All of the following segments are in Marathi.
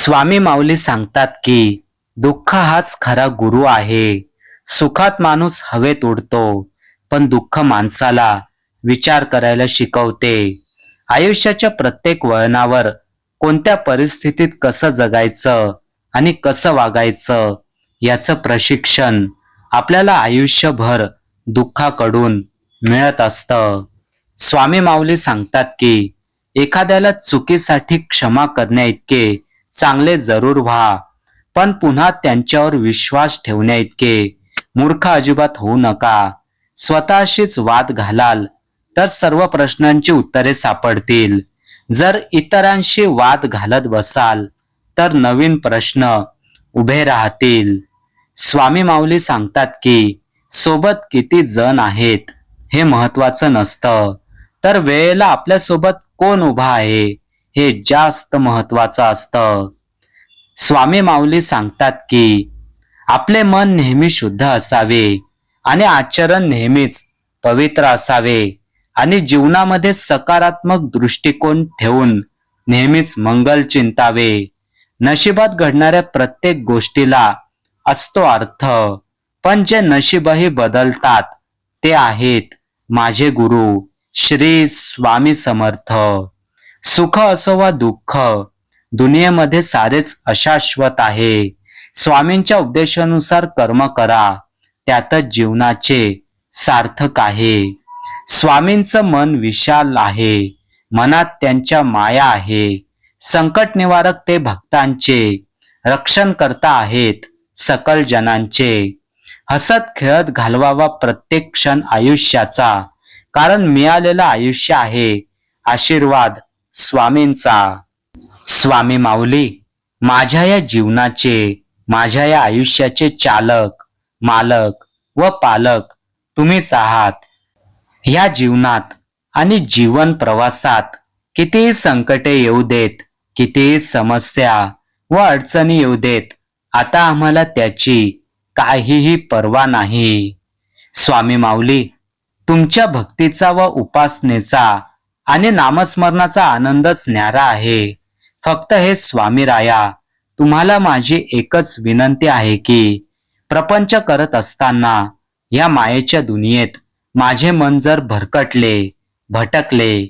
स्वामी माऊली सांगतात की दुःख हाच खरा गुरु आहे. सुखात माणूस हवेत उडतो पण दुःख माणसाला विचार करायला शिकवते. आयुष्याच्या प्रत्येक वळणावर कोणत्या परिस्थितीत कसं जगायचं आणि कसं वागायचं याचं प्रशिक्षण आपल्याला आयुष्यभर दुःखाकडून मिळत असतं. स्वामी माऊली सांगतात की एखाद्याला चुकीसाठी क्षमा करण्या इतके चांगले जरूर व्हा. पण पुन्हा त्यांच्यावर विश्वास ठेवण्या इतके. मूर्ख अजिबात होऊ नका. स्वतःशीच वाद घालाल तर सर्व प्रश्नांची उत्तरे सापडतील. जर इतरांशी वाद घालत बसाल तर नवीन प्रश्न उभे राहतील. स्वामी माऊली सांगतात की सोबत किती जण आहेत? हे महत्वाचं नसतं. तर वेळेला आपल्यासोबत कोण उभा आहे? हे जास्त महत्वाचं असतं. स्वामी माऊली सांगतात की आपले मन नेहमी शुद्ध असावे आणि आचरण नेहमीच पवित्र असावे आणि जीवनामध्ये सकारात्मक दृष्टिकोन ठेवून नेहमीच मंगल चिंतावे. नशिबात घडणाऱ्या प्रत्येक गोष्टीला असतो अर्थ पण जे नशीबही बदलतात ते आहेत माझे गुरु श्री स्वामी समर्थ. सुख असो वा दुःख दुनियेमध्ये सारेच अशाश्वत आहे. स्वामींच्या उपदेशानुसार कर्म करा त्यातच जीवनाचे सार्थक आहे. स्वामींचं मन विशाल आहे मनात त्यांच्या माया आहे संकट निवारक ते भक्तांचे रक्षण करता आहेत सकल जनांचे. हसत खेळत घालवावा प्रत्येक क्षण आयुष्याचा कारण मिळालेलं आयुष्य आहे आशीर्वाद स्वामींचा स्वामी माऊली माझ्या या जीवनाचे माझ्या या आयुष्याचे चालक मालक व पालक तुम्हीच आहात. ह्या जीवनात आणि जीवन प्रवासात कितीही संकटे येऊ देत कितीही समस्या व अडचणी येऊ देत आता आम्हाला त्याची काहीही पर्वा नाही. स्वामी माऊली तुमच्या भक्तीचा व उपासनेचा आणि नामस्मरणाचा आनंदच न्यारा आहे. फक्त हे स्वामी राया तुम्हाला माझी एकच विनंती आहे की प्रपंच करत असताना या मायेच्या दुनियेत माझे मन जर भरकटले भटकले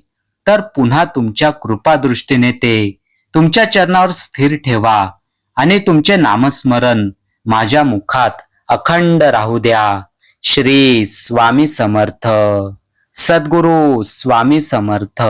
तर पुन्हा तुमच्या कृपादृष्टीने ते तुमच्या चरणावर स्थिर ठेवा आणि तुमचे नामस्मरण माझ्या मुखात अखंड राहू द्या. श्री स्वामी समर्थ. सद्गुरु स्वामी समर्थ.